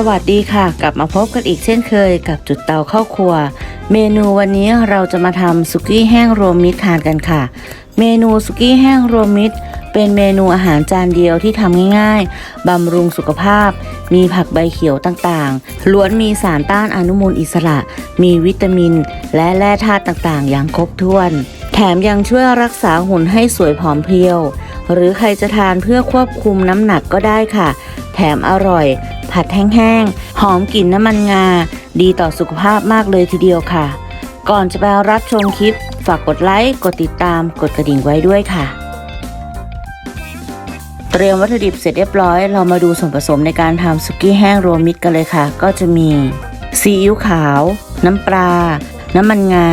สวัสดีค่ะ กลับมาพบกันอีกเช่นเคยกับจุดเตาเข้าครัว เมนูวันนี้เราจะมาทำสุกี้แห้งรวมมิตรทานกันค่ะ เมนูสุกี้แห้งรวมมิตร เป็นเมนูอาหารจานเดียวที่ทำง่ายๆบำรุงสุขภาพ มีผักใบเขียวต่างๆ ล้วนมีสารต้านอนุมูลอิสระ มีวิตามิน และแร่ธาตุต่างๆ อย่างครบถ้วน แถมยังช่วยรักษาหุ่นให้สวยผอมเพรียว หรือใครจะทานเพื่อควบคุมน้ำหนักก็ได้ค่ะ แถมอร่อย ผัดแห้งๆ หอมกลิ่นน้ำมันงา ดีต่อสุขภาพมากเลยทีเดียวค่ะ ก่อนจะไปรับชมคลิป ฝากกดไลค์ กดติดตาม กดกระดิ่งไว้ด้วยค่ะ เตรียมวัตถุดิบเสร็จเรียบร้อย เรามาดูส่วนผสมในการทำสุกี้แห้งรวมมิตรกันเลยค่ะ ก็จะมีซีอิ๊วขาว น้ำปลา น้ำมันงา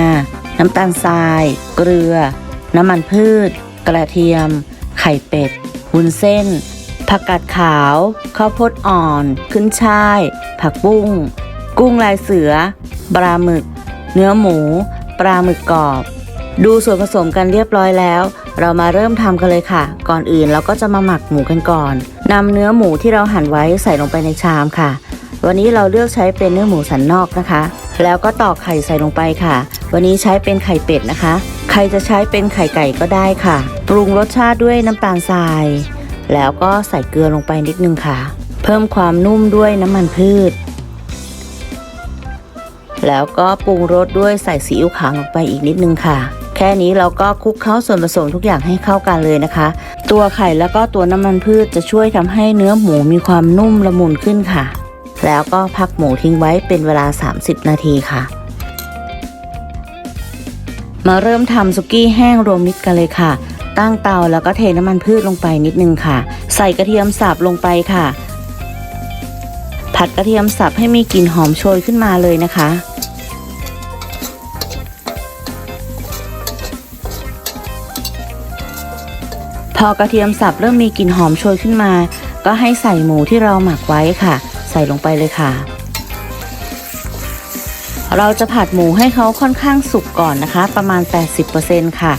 น้ำตาลทราย เกลือ น้ำมันพืช กระเทียม ไข่เป็ดวุ้นเส้น ผักกาดขาว ข้าวโพดอ่อน ขึ้นช่าย ผักบุ้ง กุ้งลายเสือ ปลาหมึก เนื้อหมู ปลาหมึกกรอบ ดูส่วนผสมกันเรียบร้อยแล้ว เรามาเริ่มทำกันเลยค่ะ ก่อนอื่นเราก็จะมาหมักหมูกันก่อนนำเนื้อหมูที่เราหั่นไว้ใส่ลงไปในชามค่ะ วันนี้เราเลือกใช้เป็นเนื้อหมูสันนอกนะคะ แล้วก็ตอกไข่ใส่ลงไปค่ะ วันนี้ใช้เป็นไข่เป็ดนะคะ ใครจะใช้เป็นไข่ไก่ก็ได้ค่ะ ปรุงรสชาติด้วยน้ำตาลทราย แล้วก็ใส่เกลือลงไปนิดนึงค่ะ เพิ่มความนุ่มด้วยน้ำมันพืช แล้วก็ปรุงรสด้วยใส่ซีอิ๊วขาวลงไปอีกนิดนึงค่ะ แค่นี้เราก็คลุกเคล้าส่วนผสมทุกอย่างให้เข้ากันเลยนะคะ ตัวไข่แล้วก็ตัวน้ำมันพืชจะช่วยทำให้เนื้อหมูมีความนุ่มละมุนขึ้นค่ะแล้วก็พักหมูทิ้งไว้เป็นเวลา 30 นาทีค่ะ มาเริ่มทำสุกี้แห้งรวมมิตรกันเลยค่ะ ตั้งเตาแล้วก็เทน้ำมันพืชลงไปนิดนึงค่ะ ใส่กระเทียมสับลงไปค่ะ ผัดกระเทียมสับให้มีกลิ่นหอมโชยขึ้นมาเลยนะคะ พอกระเทียมสับเริ่มมีกลิ่นหอมโชยขึ้นมา ก็ให้ใส่หมูที่เราหมักไว้ค่ะ ใส่ลงไปเลยค่ะ เราจะผัดหมูให้เขาค่อนข้างสุกก่อนนะคะ ประมาณ 80%ค่ะ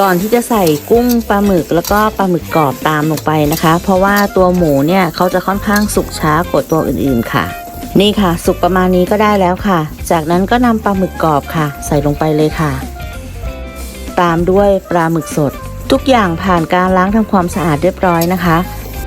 ก่อนที่จะใส่กุ้งปลาหมึกแล้วก็ปลาหมึกกรอบตามลงไปนะคะ เพราะว่าตัวหมูเนี่ยเขาจะค่อนข้างสุกช้ากว่าตัวอื่นๆค่ะ นี่ค่ะ สุกประมาณนี้ก็ได้แล้วค่ะ จากนั้นก็นำปลาหมึกกรอบค่ะ ใส่ลงไปเลยค่ะ ตามด้วยปลาหมึกสด ทุกอย่างผ่านการล้างทำความสะอาดเรียบร้อยนะคะ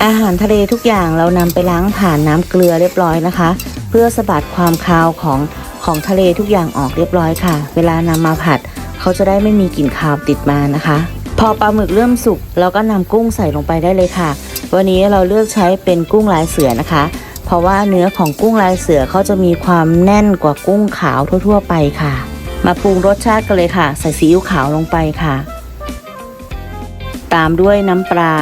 อาหารทะเลทุกอย่างเรานำไปล้างผ่านน้ำเกลือเรียบร้อยนะคะ เพื่อสบัดความคาวของ ของทะเลทุกอย่างออกเรียบร้อยค่ะ เวลานำมาผัด เขาจะได้ไม่มีกลิ่นคาวติดมานะคะ พอปลาหมึกเริ่มสุกเราก็นำกุ้งใส่ลงไปได้เลยค่ะ วันนี้เราเลือกใช้เป็นกุ้งลายเสือนะคะ เพราะว่าเนื้อของกุ้งลายเสือเขาจะมีความแน่นกว่ากุ้งขาวทั่ว ๆ ไปค่ะ มาปรุงรสชาติกันเลยค่ะ ใส่ซีอิ๊วขาวลงไปค่ะ ตามด้วยน้ำปลา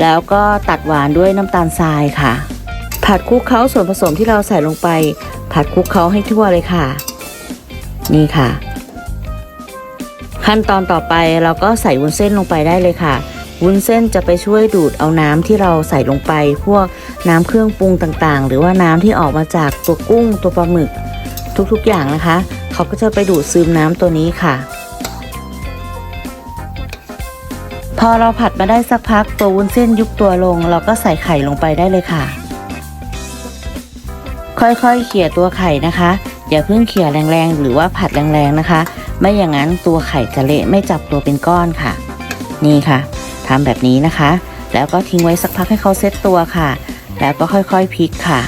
แล้วก็ตัดหวานด้วยน้ำตาลทรายค่ะ ผัดคลุกเคล้าส่วนผสมที่เราใส่ลงไป ผัดคลุกเคล้าให้ทั่วเลยค่ะ นี่ค่ะ ขั้นตอนต่อไปเราก็ใส่วุ้นเส้นลงไปได้เลยค่ะวุ้นเส้นจะไปช่วยดูดเอาน้ำที่เราใส่ลงไป พวกน้ำเครื่องปรุงต่างๆ หรือว่าน้ำที่ออกมาจากตัวกุ้งตัวปลาหมึก ทุกๆอย่างนะคะ เขาก็จะไปดูดซึมน้ำตัวนี้ค่ะ พอเราผัดมาได้สักพักตัววุ้นเส้นยุบตัวลง เราก็ใส่ไข่ลงไปได้เลยค่ะ ค่อยๆเขี่ยตัวไข่นะคะ อย่าเพิ่งเขี่ยแรงๆ หรือว่าผัดแรงๆนะคะ ไม่อย่างนั้นตัวไข่จะเละไม่จับตัวเป็นก้อนค่ะ นี่ค่ะทำแบบนี้นะคะ แล้วก็ทิ้งไว้สักพักให้เขาเซตตัวค่ะ แล้วก็ค่อยๆพลิกค่ะ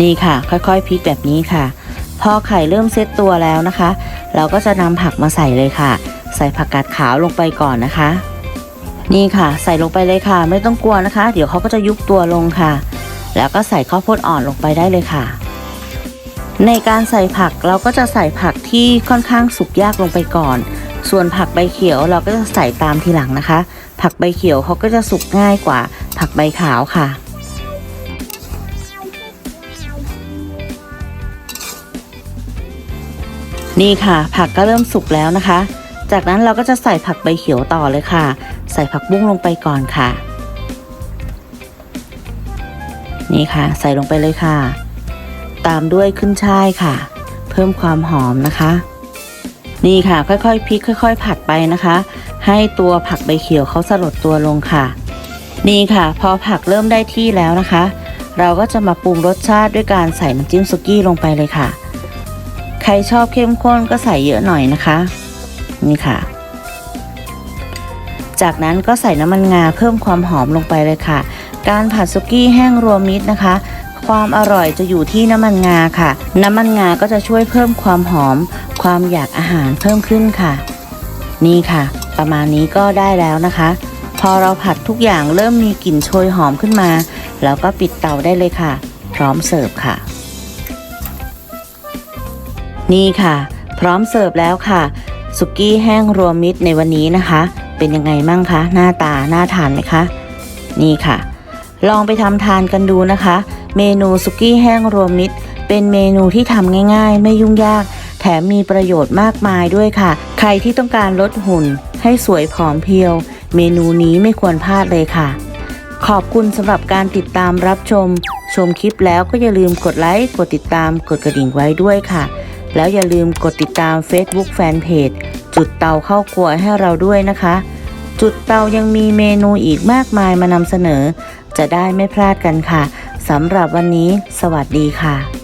นี่ค่ะค่อยๆพลิกแบบนี้ค่ะ พอไข่เริ่มเซตตัวแล้วนะคะ เราก็จะนำผักมาใส่เลยค่ะ ใส่ผักกาดขาวลงไปก่อนนะคะ นี่ค่ะ ใส่ลงไปเลยค่ะ ไม่ต้องกลัวนะคะ เดี๋ยวเขาก็จะยุบตัวลงค่ะ แล้วก็ใส่ข้าวโพดอ่อนลงไปได้เลยค่ะ ในการใส่ผักเราก็จะใส่ผักที่ค่อนข้างสุกยากลงไปก่อน ส่วนผักใบเขียวเราก็จะใส่ตามทีหลังนะคะ ผักใบเขียวเขาก็จะสุกง่ายกว่า ผักใบขาวค่ะนี่ค่ะ ผักก็เริ่มสุกแล้วนะคะ จากนั้นเราก็จะใส่ผักใบเขียวต่อเลยค่ะ ใส่ผักบุ้งลงไปก่อนค่ะ นี่ค่ะ ใส่ลงไปเลยค่ะ ตามด้วยขึ้นช่ายค่ะ เพิ่มความหอมนะคะ นี่ค่ะค่อยๆพลิกค่อย ๆ ผัดไปนะคะ ให้ตัวผักใบเขียวเขาสลดตัวลงค่ะ นี่ค่ะ พอผักเริ่มได้ที่แล้วนะคะ เราก็จะมาปรุงรสชาติด้วยการใส่น้ำจิ้มสุกี้ลงไปเลยค่ะ ใครชอบเข้มข้นก็ใส่เยอะหน่อยนะคะ นี่ค่ะ จากนั้นก็ใส่น้ำมันงาเพิ่มความหอมลงไปเลยค่ะ การผัดสุกี้แห้งรวมมิตรนะคะ ความอร่อยจะอยู่ที่น้ำมันงาค่ะ น้ำมันงาก็จะช่วยเพิ่มความหอม ความอยากอาหารเพิ่มขึ้นค่ะ นี่ค่ะ ประมาณนี้ก็ได้แล้วนะคะ พอเราผัดทุกอย่างเริ่มมีกลิ่นโชยหอมขึ้นมา แล้วก็ปิดเตาได้เลยค่ะ พร้อมเสิร์ฟค่ะ นี่ค่ะ พร้อมเสิร์ฟแล้วค่ะ สุกี้แห้งรวมมิตรในวันนี้นะคะ เป็นยังไงมั่งคะ หน้าตาน่าทานไหมคะ นี่ค่ะ ลองไปทำทานกันดูนะคะ เมนูสุกี้แห้งรวมมิตร เป็นเมนูที่ทำง่าย ๆ ไม่ยุ่งยาก แถมมีประโยชน์มากมายด้วยค่ะ ใครที่ต้องการลดหุ่น ให้สวยผอมเพรียว เมนูนี้ไม่ควรพลาดเลยค่ะ ขอบคุณสำหรับการติดตามรับชม ชมคลิปแล้วก็อย่าลืมกดไลค์ กดติดตาม กดกระดิ่งไว้ด้วยค่ะ แล้วอย่าลืมกดติดตาม Facebook Fanpage จุดเตาเข้าครัวให้เราด้วยนะคะ จุดเตายังมีเมนูอีกมากมายมานำเสนอ จะได้ไม่พลาดกันค่ะสำหรับวันนี้ สวัสดีค่ะ